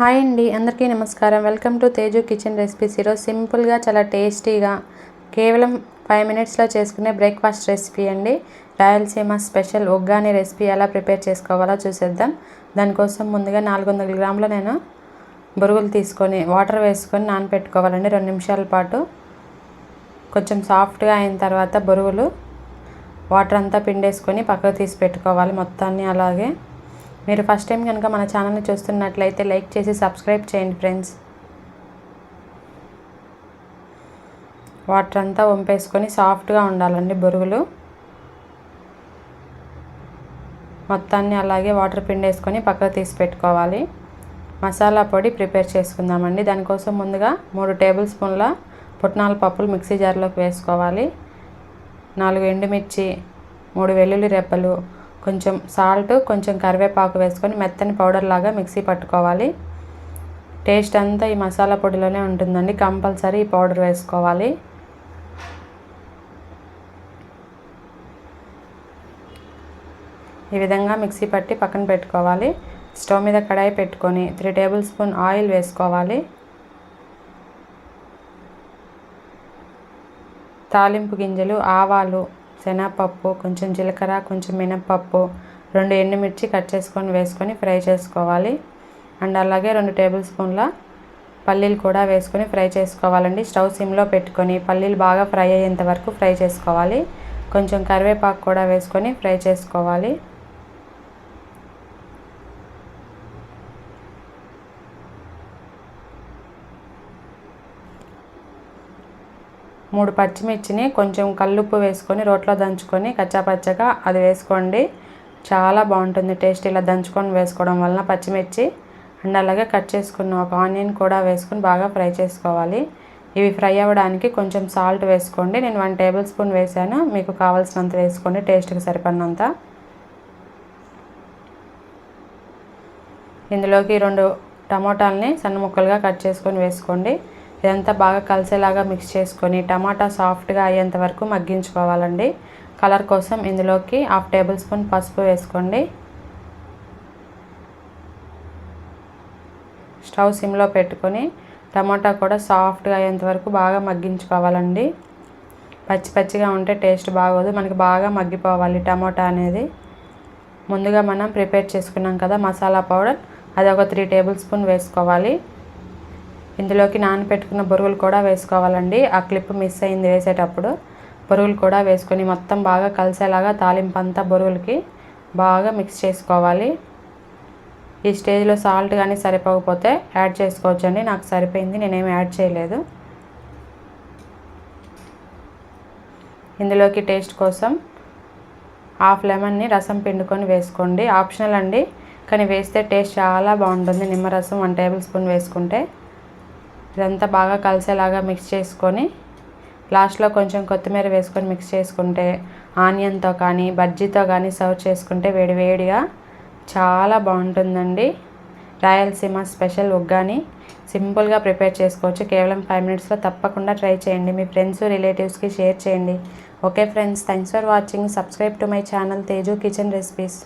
Hi అండి అందరికీ నమస్కారం. Welcome to Teju kitchen recipes. ఈరోజు సింపుల్గా చాలా టేస్టీగా కేవలం ఫైవ్ మినిట్స్లో చేసుకునే బ్రేక్ఫాస్ట్ రెసిపీ అండి. రాయలసీమ స్పెషల్ ఒగ్గాని రెసిపీ ఎలా ప్రిపేర్ చేసుకోవాలో చూసేద్దాం. దానికోసం ముందుగా నాలుగు వందల గ్రాముల నేను బొరుగులు తీసుకొని వాటర్ వేసుకొని నానబెట్టుకోవాలండి రెండు నిమిషాల పాటు. కొంచెం సాఫ్ట్గా అయిన తర్వాత బొరుగులు వాటర్ అంతా పిండేసుకొని పక్కకు తీసి పెట్టుకోవాలి. మొత్తాన్ని అలాగే మీరు ఫస్ట్ టైం కనుక మన ఛానల్ని చూస్తున్నట్లయితే లైక్ చేసి సబ్స్క్రైబ్ చేయండి ఫ్రెండ్స్ వాటర్ అంతా వంపేసుకొని సాఫ్ట్గా ఉండాలండి బొరుగులు. మొత్తాన్ని అలాగే వాటర్ పిండేసుకొని పక్కకు తీసి పెట్టుకోవాలి. మసాలా పొడి ప్రిపేర్ చేసుకుందామండి. దానికోసం ముందుగా మూడు టేబుల్ స్పూన్ల పుట్నాల పప్పులు మిక్సీ జార్లోకి వేసుకోవాలి. నాలుగు ఎండుమిర్చి మూడు వెల్లుల్లి రెప్పలు కొంచెం సాల్ట్ కొంచెం కరివేపాకు వేసుకొని మెత్తని పౌడర్ లాగా మిక్సీ పట్టుకోవాలి. టేస్ట్ అంతా ఈ మసాలా పొడిలోనే ఉంటుందండి. కంపల్సరీ ఈ పౌడర్ వేసుకోవాలి. ఈ విధంగా మిక్సీ పట్టి పక్కన పెట్టుకోవాలి. స్టవ్ మీద కడాయి పెట్టుకొని త్రీ టేబుల్ స్పూన్ ఆయిల్ వేసుకోవాలి. తాలింపు గింజలు ఆవాలు శనగపప్పు కొంచెం జీలకర్ర కొంచెం మినప్పప్పు రెండు ఎండుమిర్చి కట్ చేసుకొని వేసుకొని ఫ్రై చేసుకోవాలి. అండ్ అలాగే రెండు టేబుల్ స్పూన్ల పల్లీలు కూడా వేసుకొని ఫ్రై చేసుకోవాలండి. స్టవ్ సిమ్లో పెట్టుకొని పల్లీలు బాగా ఫ్రై అయ్యేంత వరకు ఫ్రై చేసుకోవాలి. కొంచెం కరివేపాకు కూడా వేసుకొని ఫ్రై చేసుకోవాలి. మూడు పచ్చిమిర్చిని కొంచెం కల్లుప్పు వేసుకొని రోట్లో దంచుకొని కచ్చాపచ్చగా అది వేసుకోండి. చాలా బాగుంటుంది టేస్ట్ ఇలా దంచుకొని వేసుకోవడం వలన పచ్చిమిర్చి. అండ్ అలాగే కట్ చేసుకున్న ఒక ఆనియన్ కూడా వేసుకొని బాగా ఫ్రై చేసుకోవాలి. ఇవి ఫ్రై అవ్వడానికి కొంచెం సాల్ట్ వేసుకోండి. నేను వన్ టేబుల్ స్పూన్ వేసాను. మీకు కావాల్సినంత వేసుకోండి. టేస్ట్కి సరిపడినంత. ఇందులోకి రెండు టమోటాలని సన్న ముక్కలుగా కట్ చేసుకొని వేసుకోండి. ఇదంతా బాగా కలిసేలాగా మిక్స్ చేసుకొని టమాటా సాఫ్ట్గా అయ్యేంత వరకు మగ్గించుకోవాలండి. కలర్ కోసం ఇందులోకి హాఫ్ టేబుల్ స్పూన్ పసుపు వేసుకోండి. స్టవ్ సిమ్లో పెట్టుకొని టమాటా కూడా సాఫ్ట్గా అయ్యేంత వరకు బాగా మగ్గించుకోవాలండి. పచ్చి పచ్చిగా ఉంటే టేస్ట్ బాగోదు మనకి బాగా మగ్గిపోవాలి టమాటా అనేది. ముందుగా మనం ప్రిపేర్ చేసుకున్నాం కదా మసాలా పౌడర్ అది ఒక త్రీ టేబుల్ స్పూన్ వేసుకోవాలి. ఇందులోకి నానబెట్టుకున్న బొరుగులు కూడా వేసుకోవాలండి. ఆ క్లిప్ మిస్ అయింది వేసేటప్పుడు. బొరుగులు కూడా వేసుకొని మొత్తం బాగా కలిసేలాగా తాలింపు అంతా బొరుగులకి బాగా మిక్స్ చేసుకోవాలి. ఈ స్టేజ్లో సాల్ట్ కానీ సరిపోకపోతే యాడ్ చేసుకోవచ్చండి. నాకు సరిపోయింది నేనేమి యాడ్ చేయలేదు. ఇందులోకి టేస్ట్ కోసం హాఫ్ లెమన్ని రసం పిండుకొని వేసుకోండి. ఆప్షనల్ అండి. కానీ వేస్తే టేస్ట్ చాలా బాగుంటుంది. నిమ్మరసం వన్ టేబుల్ స్పూన్ వేసుకుంటే. ఇదంతా బాగా కలిసేలాగా మిక్స్ చేసుకొని లాస్ట్లో కొంచెం కొత్తిమీర వేసుకొని మిక్స్ చేసుకుంటే ఆనియన్తో కానీ బజ్జీతో కానీ సర్వ్ చేసుకుంటే వేడివేడిగా చాలా బాగుంటుందండి. రాయలసీమ స్పెషల్ ఉగ్గాని సింపుల్గా ప్రిపేర్ చేసుకోవచ్చు. కేవలం ఫైవ్ మినిట్స్లో తప్పకుండా ట్రై చేయండి. మీ ఫ్రెండ్స్ రిలేటివ్స్కి షేర్ చేయండి. Okay friends thanks for watching subscribe to my channel Teju kitchen recipes